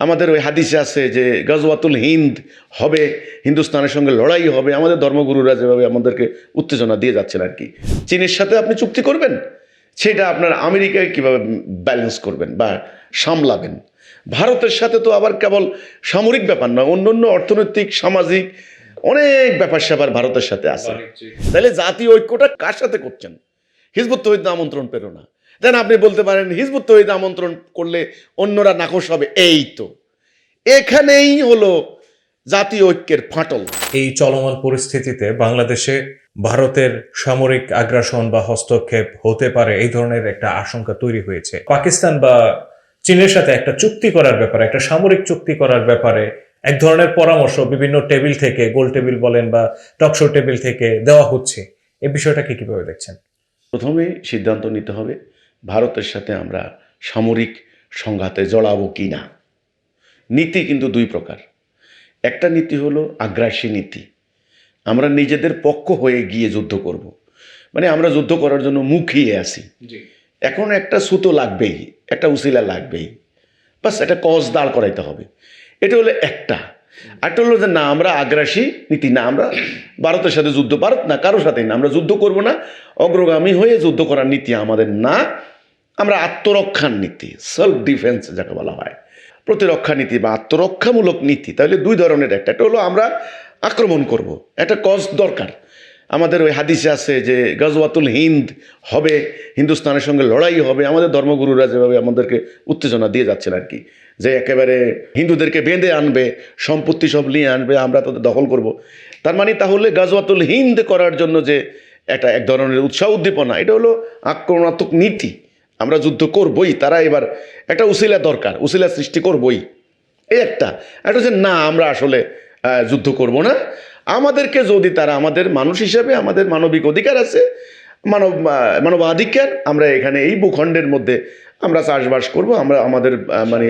আমাদের ওই হাদিসে আছে যে গজওয়াতুল হিন্দ হবে হিন্দুস্তানের সঙ্গে লড়াই হবে আমাদের ধর্মগুরুরা যেভাবে আমাদেরকে উত্তেজনা দিয়ে যাচ্ছেন আর কি। চীনের সাথে আপনি চুক্তি করবেন? সেটা আপনার আমেরিকায় কীভাবে ব্যালেন্স করবেন বা সামলাবেন? ভারতের সাথে তো আবার কেবল সামরিক ব্যাপার নয় অন্য অন্য অর্থনৈতিক সামাজিক অনেক ব্যাপার স্যাপার ভারতের সাথে আছে। তাহলে জাতীয় ঐক্যটা কার সাথে করছেন? হিজবুত তহিদ আমন্ত্রণ পেল না দেন আপনি বলতে পারেন হিজবুত তহিদ আমন্ত্রণ করলে অন্যরা নাকশ হবে। এই তো। এখানেই হলো জাতীয় ঐক্যের ফাটল। এই চলমান পরিস্থিতিতে বাংলাদেশে ভারতের সামরিক আগ্রাসন বা হস্তক্ষেপ হতে পারে এই ধরনের একটা আশঙ্কা তৈরি হয়েছে। পাকিস্তান বা চীনের সাথে একটা চুক্তি করার ব্যাপারে একটা সামরিক চুক্তি করার ব্যাপারে এক ধরনের পরামর্শ বিভিন্ন টেবিল থেকে গোল টেবিল বলেন বা টকশো টেবিল থেকে দেওয়া হচ্ছে। এই বিষয়টাকে কীভাবে দেখছেন? প্রথমেই সিদ্ধান্ত নিতে হবে ভারতের সাথে আমরা সামরিক সংঘাতে জড়াবো কি না? নীতি কিন্তু দুই প্রকার। একটা নীতি হলো আগ্রাসী নীতি। আমরা নিজেদের পক্ষ হয়ে গিয়ে যুদ্ধ করব। মানে আমরা যুদ্ধ করার জন্য মুখিয়ে আছি এখন একটা সুতো লাগবেই একটা উসিলা লাগবেই। বাস একটা কজ দাঁড় করাইতে হবে। এটা হলো একটা। হলো যে না, আমরা আগ্রাসী নীতি, না, আমরা ভারতের সাথে যুদ্ধ, ভারত না, কারোর সাথে না, আমরা যুদ্ধ করব না। অগ্রগামী হয়ে যুদ্ধ করার নীতি আমাদের না। আমরা আত্মরক্ষার নীতি সেলফ ডিফেন্স যাকে বলা হয়। প্রতিরক্ষা নীতি বা আত্মরক্ষামূলক নীতি, তাহলে দুই ধরনের একটা। একটা হলো আমরা আক্রমণ করব, একটা কজ দরকার। আমাদের ওই হাদিসে আছে যে গজওয়াতুল হিন্দ হবে, হিন্দুস্তানের সঙ্গে লড়াই হবে। আমাদের ধর্মগুরুরা যেভাবে আমাদেরকে উত্তেজনা দিয়ে যাচ্ছেন আর কি। যে একেবারে হিন্দুদেরকে বেঁধে আনবে, সম্পত্তি সব নিয়ে আনবে, আমরা তাদের দখল করব। তার মানে তাহলে গজওয়াতুল হিন্দ করার জন্য যে একটা এক ধরনের উৎসাহ উদ্দীপনা, এটা হলো আক্রমণাত্মক নীতি। আমরা যুদ্ধ করবই, তারা এবার একটা উসিলা দরকার, উসিলা সৃষ্টি করবই। এই একটা। একটা হচ্ছে, না, আমরা আসলে যুদ্ধ করব না। আমাদেরকে যদি তারা আমাদের মানুষ হিসাবে, আমাদের মানবিক অধিকার আছে, মানব মানবাধিকার, আমরা এখানে এই ভূখণ্ডের মধ্যে আমরা চাষবাস করব আমরা আমাদের মানে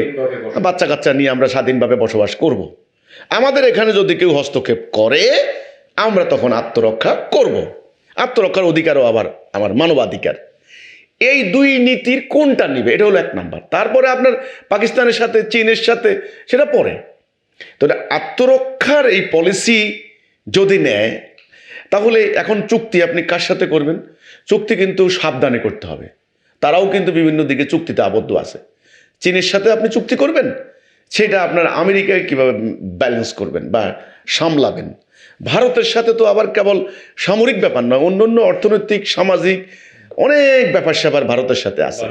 বাচ্চা কাচ্চা নিয়ে আমরা স্বাধীনভাবে বসবাস করব। আমাদের এখানে যদি কেউ হস্তক্ষেপ করে আমরা তখন আত্মরক্ষা করব। আত্মরক্ষার অধিকারও আবার আমার মানবাধিকার। এই দুই নীতির কোনটা নিবে এটা হলো এক নাম্বার। তারপরে আপনার পাকিস্তানের সাথে চীনের সাথে সেটা পরে। তো আত্মরক্ষার এই পলিসি যদি নেয় তাহলে এখন চুক্তি আপনি কার সাথে করবেন? চুক্তি কিন্তু সাবধানে করতে হবে। তারাও কিন্তু বিভিন্ন দিকে চুক্তিতে আবদ্ধ আছে। চীনের সাথে আপনি চুক্তি করবেন? সেটা আপনার আমেরিকায় কীভাবে ব্যালেন্স করবেন বা সামলাবেন? ভারতের সাথে তো আবার কেবল সামরিক ব্যাপার নয় অন্য অন্য অর্থনৈতিক সামাজিক অনেক ব্যাপার স্যাপার ভারতের সাথে আছে।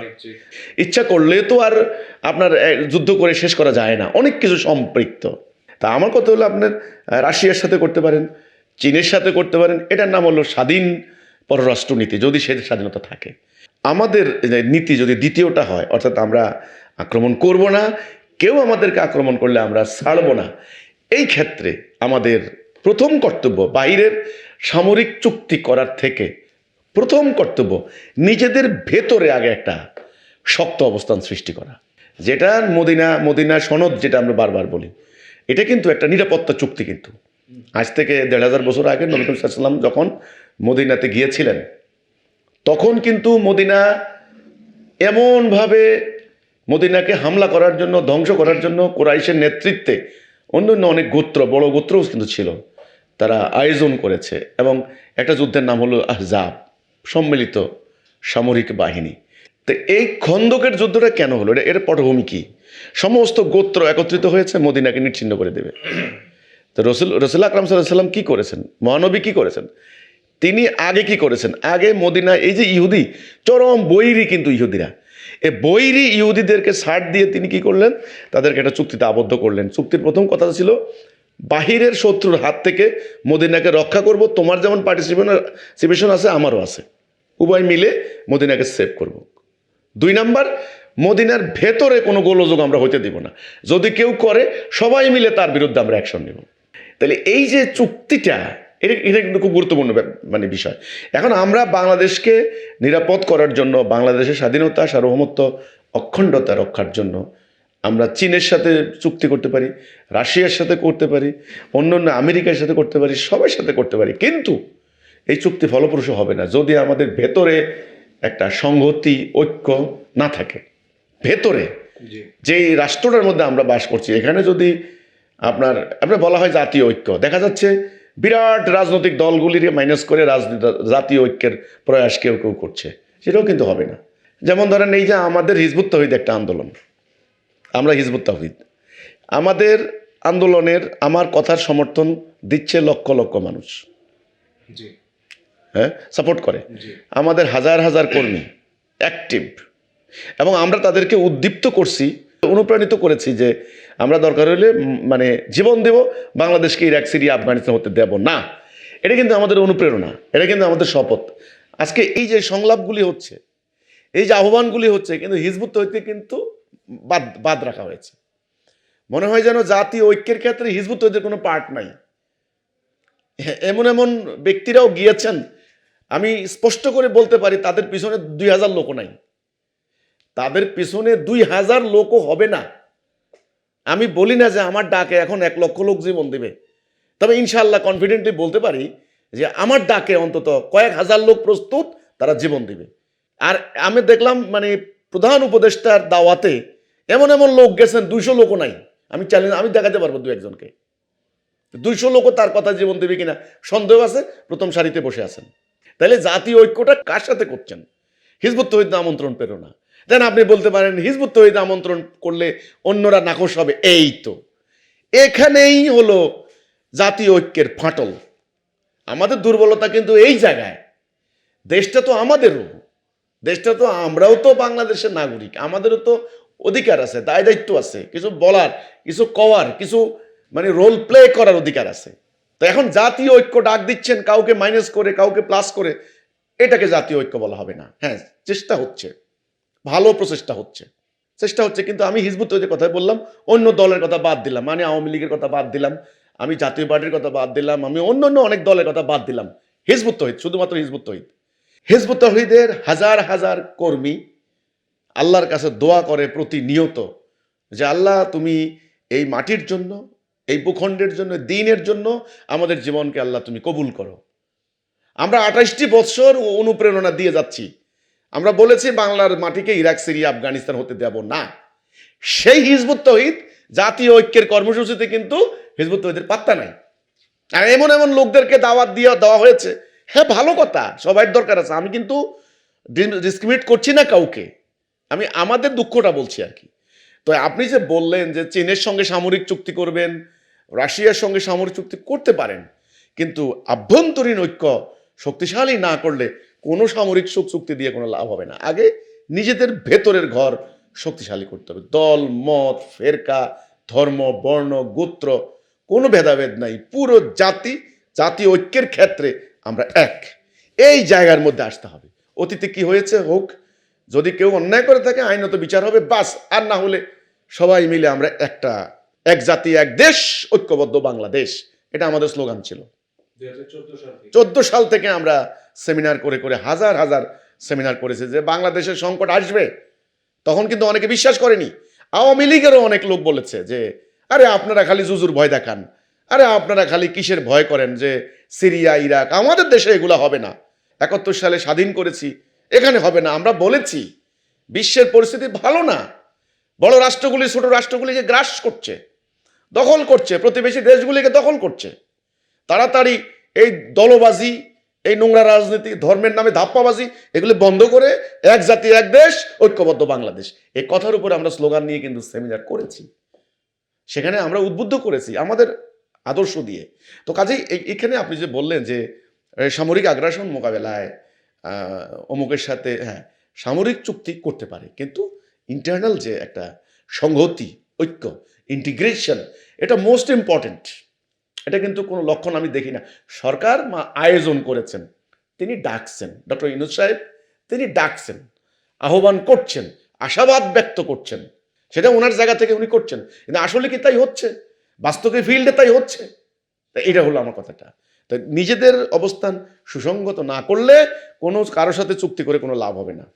ইচ্ছা করলে তো আর আপনার যুদ্ধ করে শেষ করা যায় না অনেক কিছু সম্পৃক্ত। তা আমার কথা হলো আপনার রাশিয়ার সাথে করতে পারেন চীনের সাথে করতে পারেন এটার নাম হলো স্বাধীন পররাষ্ট্রনীতি যদি সে স্বাধীনতা থাকে। আমাদের নীতি যদি দ্বিতীয়টা হয়, অর্থাৎ আমরা আক্রমণ করব না, কেউ আমাদেরকে আক্রমণ করলে আমরা ছাড়ব না। এই ক্ষেত্রে আমাদের প্রথম কর্তব্য বাইরের সামরিক চুক্তি করার থেকে প্রথম কর্তব্য নিজেদের ভেতরে আগে একটা শক্ত অবস্থান সৃষ্টি করা। যেটা মদিনা মদিনা সনদ যেটা আমরা বারবার বলি, এটা কিন্তু একটা নিরাপত্তা চুক্তি কিন্তু। আজ থেকে দেড় হাজার বছর আগে নবী সাল্লাম যখন মদিনাতে গিয়েছিলেন তখন কিন্তু মদিনা এমনভাবে মদিনাকে হামলা করার জন্য, ধ্বংস করার জন্য কোরাইশের নেতৃত্বে অন্য অন্য অনেক গোত্র, বড় গোত্রও কিন্তু ছিল, তারা আয়োজন করেছে এবং একটা যুদ্ধের নাম হলো আহজাব, সম্মিলিত সামরিক বাহিনী। তো এই খন্দকের যুদ্ধটা কেন হলো? এটা এর পটভূমি কি? সমস্ত গোত্র একত্রিত হয়েছে, মদিনাকে নিচ্ছিন্ন করে দেবে। তো রসুল রসুল আকরাম সাল্লাম কী করেছেন? মহানবী কী করেছেন? তিনি আগে কি করেছেন? আগে মদিনা এই যে ইহুদি, চরম বৈরি কিন্তু ইহুদিরা। এ বৈরি ইহুদিদেরকে ছাড় দিয়ে তিনি কি করলেন? তাদেরকে একটা চুক্তিতে আবদ্ধ করলেন। চুক্তির প্রথম কথা ছিল, বাহিরের শত্রুর হাত থেকে মদিনাকে রক্ষা করব, তোমার যেমন পার্টিসিপেশন আছে, আমারও আছে। উভয় মিলে মদিনাকে সেভ করব। দুই নাম্বার, মদিনার ভেতরে কোনো গোলযোগ আমরা হইতে দিব না। যদি কেউ করে, সবাই মিলে তার বিরুদ্ধে আমরা অ্যাকশন নেব। তাহলে এই যে চুক্তিটা এটা এটা কিন্তু খুব গুরুত্বপূর্ণ মানে বিষয়। এখন আমরা বাংলাদেশকে নিরাপদ করার জন্য বাংলাদেশের স্বাধীনতা সার্বভৌমত্ব অখণ্ডতা রক্ষার জন্য আমরা চীনের সাথে চুক্তি করতে পারি রাশিয়ার সাথে করতে পারি অন্য অন্য আমেরিকার সাথে করতে পারি সবার সাথে করতে পারি। কিন্তু এই চুক্তি ফলপ্রসূ হবে না যদি আমাদের ভেতরে একটা সংহতি ঐক্য না থাকে। ভেতরে যে রাষ্ট্রটার মধ্যে আমরা বাস করছি এখানে যদি আপনার আপনার বলা হয় জাতীয় ঐক্য দেখা যাচ্ছে বিরাট রাজনৈতিক দলগুলির মাইনাস করে রাজনীতি জাতীয় ঐক্যের প্রয়াস কেউ কেউ করছে। সেটাও কিন্তু হবে না। যেমন ধরেন এই যে আমাদের হিজবুত তহিদ একটা আন্দোলন। আমরা হিজবুত তহিদ। আমাদের আন্দোলনের আমার কথার সমর্থন দিচ্ছে লক্ষ লক্ষ মানুষ। হ্যাঁ? সাপোর্ট করে। আমাদের হাজার হাজার কর্মী অ্যাক্টিভ এবং আমরা তাদেরকে উদ্দীপ্ত করছি অনুপ্রাণিত করেছি যে আমরা দরকার হলে মানে জীবন দেব, বাংলাদেশকে ইরাক সিরিয়া আফগানিস্তান হতে দেব না। এটা কিন্তু আমাদের অনুপ্রেরণা, এটা কিন্তু আমাদের শপথ। আজকে এই যে সংলাপগুলি হচ্ছে, এই যে আহ্বানগুলি হচ্ছে, কিন্তু হিজবুত হইতে কিন্তু বাদ বাদ রাখা হয়েছে। মনে হয় যেন জাতীয় ঐক্যের ক্ষেত্রে হিজবুত হইতে কোনো পার্ট নাই। এমন এমন ব্যক্তিরাও গিয়েছেন, আমি স্পষ্ট করে বলতে পারি, তাদের পিছনে দুই হাজার লোকও নাই। তাদের পিছনে দুই হাজার লোকও হবে না। আমি বলি না যে আমার ডাকে এখন এক লক্ষ লোক জীবন দেবে। তবে ইনশাল্লাহ কনফিডেন্টলি বলতে পারি যে আমার ডাকে অন্তত কয়েক হাজার লোক প্রস্তুত, তারা জীবন দিবে। আর আমি দেখলাম মানে প্রধান উপদেষ্টার দাওয়াতে এমন এমন লোক গেছেন, দুইশো লোকও নাই। আমি চ্যালেঞ্জ আমি দেখাতে পারব দু একজনকে। দুইশো লোকও তার কথা জীবন দেবে কিনা সন্দেহ আছে, প্রথম সারিতে বসে আছেন। তাহলে জাতীয় ঐক্যটা কার সাথে করছেন? হিজবুত আমন্ত্রণ পেরো না দেন আপনি বলতে পারেন, হিজবুত তহিদ আমন্ত্রণ করলে অন্যরা নাকশ হবে। এই তো। এখানেই হলো জাতীয় ঐক্যের ফাটল। আমাদের দুর্বলতা কিন্তু এই জায়গায়। দেশটা তো আমাদেরও। দেশটা তো আমরাও তো বাংলাদেশের নাগরিক। আমাদেরও তো অধিকার আছে, দায় দায়িত্ব আছে। কিছু বলার, কিছু কওয়ার, কিছু মানে রোল প্লে করার অধিকার আছে। তো এখন জাতীয় ঐক্য ডাক দিচ্ছেন, কাউকে মাইনাস করে, কাউকে প্লাস করে, এটাকে জাতীয় ঐক্য বলা হবে না। হ্যাঁ চেষ্টা হচ্ছে। ভালো প্রচেষ্টা হচ্ছে। চেষ্টা হচ্ছে কিন্তু আমি হিজবুত তৈরির কথা বললাম, অন্য দলের কথা বাদ দিলাম। মানে আওয়ামী লীগের কথা বাদ দিলাম, আমি জাতীয় পার্টির কথা বাদ দিলাম, আমি অন্য অন্য অনেক দলের কথা বাদ দিলাম। হিজবুত তহিদ, শুধুমাত্র হিজবুত তহিদ। হিজবুত তহিদের হাজার হাজার কর্মী আল্লাহর কাছে দোয়া করে প্রতিনিয়ত যে, আল্লাহ, তুমি এই মাটির জন্য, এই ভূখণ্ডের জন্য, দিনের জন্য আমাদের জীবনকে আল্লাহ তুমি কবুল করো। আমরা আঠাশটি বৎসর অনুপ্রেরণা দিয়ে যাচ্ছি। আমরা বলেছি বাংলার মাটিকে ইরাক, সিরিয়া, আফগানিস্তান হতে দেব না। সেই হিজবুত তহিদ জাতীয় ঐক্যের কর্মসূচিতে কিন্তু হিজবুত তহিদের পাত্তা নাই। আর এমন এমন লোকদেরকে দাওয়াত দিয়ে দেওয়া হয়েছে। হ্যাঁ ভালো কথা সবাই দরকার আছে। আমি কিন্তু ডিসক্রিমিনেট করছি না কাউকে। আমি আমাদের দুঃখটা বলছি আর কি। তো আপনি যে বললেন যে চীনের সঙ্গে সামরিক চুক্তি করবেন, রাশিয়ার সঙ্গে সামরিক চুক্তি করতে পারেন, কিন্তু আভ্যন্তরীণ ঐক্য শক্তিশালী না করলে কোনো সামরিক সুখ চুক্তি দিয়ে কোনো লাভ হবে না। আগে নিজেদের ভেতরের ঘর শক্তিশালী করতে হবে। দল মত ফেরকা ধর্ম বর্ণ গোত্র কোনো ভেদাভেদ নাই। পুরো জাতি জাতি ঐক্যের ক্ষেত্রে আমরা এক। এই জায়গার মধ্যে আসতে হবে। অতীতে কি হয়েছে? হোক যদি কেউ অন্যায় করে থাকে আইনত বিচার হবে বাস। আর না হলে সবাই মিলে আমরা একটা এক জাতি এক দেশ ঐক্যবদ্ধ বাংলাদেশ। এটা আমাদের স্লোগান ছিল। চোদ্দ সাল থেকে আমরা সেমিনার করে করে, হাজার হাজার সেমিনার করেছে যে বাংলাদেশের সংকট আসবে। তখন কিন্তু অনেকে বিশ্বাস করেনি। আওয়ামী লীগেরও অনেক লোক বলেছে যে, আরে আপনারা খালি জুজুর ভয় দেখান। আরে আপনারা খালি কিসের ভয় করেন যে সিরিয়া, ইরাক, আমাদের দেশে এগুলো হবে না। একাত্তর সালে স্বাধীন করেছি, এখানে হবে না। আমরা বলেছি, বিশ্বের পরিস্থিতি ভালো না। বড় রাষ্ট্রগুলি, ছোট রাষ্ট্রগুলিকে গ্রাস করছে, দখল করছে, প্রতিবেশী দেশগুলিকে দখল করছে। তাড়াতাড়ি এই দলবাজি এই নোংরা রাজনীতি, ধর্মের নামে ধাপ্পাবাজি, এগুলি বন্ধ করে এক জাতি, এক দেশ, ঐক্যবদ্ধ বাংলাদেশ। এই কথার উপরে আমরা স্লোগান নিয়ে কিন্তু সেমিনার করেছি। সেখানে আমরা উদ্বুদ্ধ করেছি আমাদের আদর্শ দিয়ে। তো কাজেই এখানে আপনি যে বললেন যে সামরিক আগ্রাসন মোকাবেলায় অমুকের সাথে হ্যাঁ সামরিক চুক্তি করতে পারে, কিন্তু ইন্টারনাল যে একটা সংহতি, ঐক্য ইন্টিগ্রেশন এটা মোস্ট ইম্পর্টেন্ট এটা কিন্তু কোনো লক্ষণ আমি দেখি না। সরকার মা আয়োজন করেছেন, তিনি ডাকছেন। ডক্টর ইনুজ সাহেব, তিনি ডাকছেন, আহ্বান করছেন, আশাবাদ ব্যক্ত করছেন। সেটা ওনার জায়গা থেকে উনি করছেন। কিন্তু আসলে কি তাই হচ্ছে? বাস্তবে ফিল্ডে তাই হচ্ছে? তা এটা হলো আমার কথাটা। তো নিজেদের অবস্থান সুসংগত না করলে কোনো কারোর সাথে চুক্তি করে কোনো লাভ হবে না।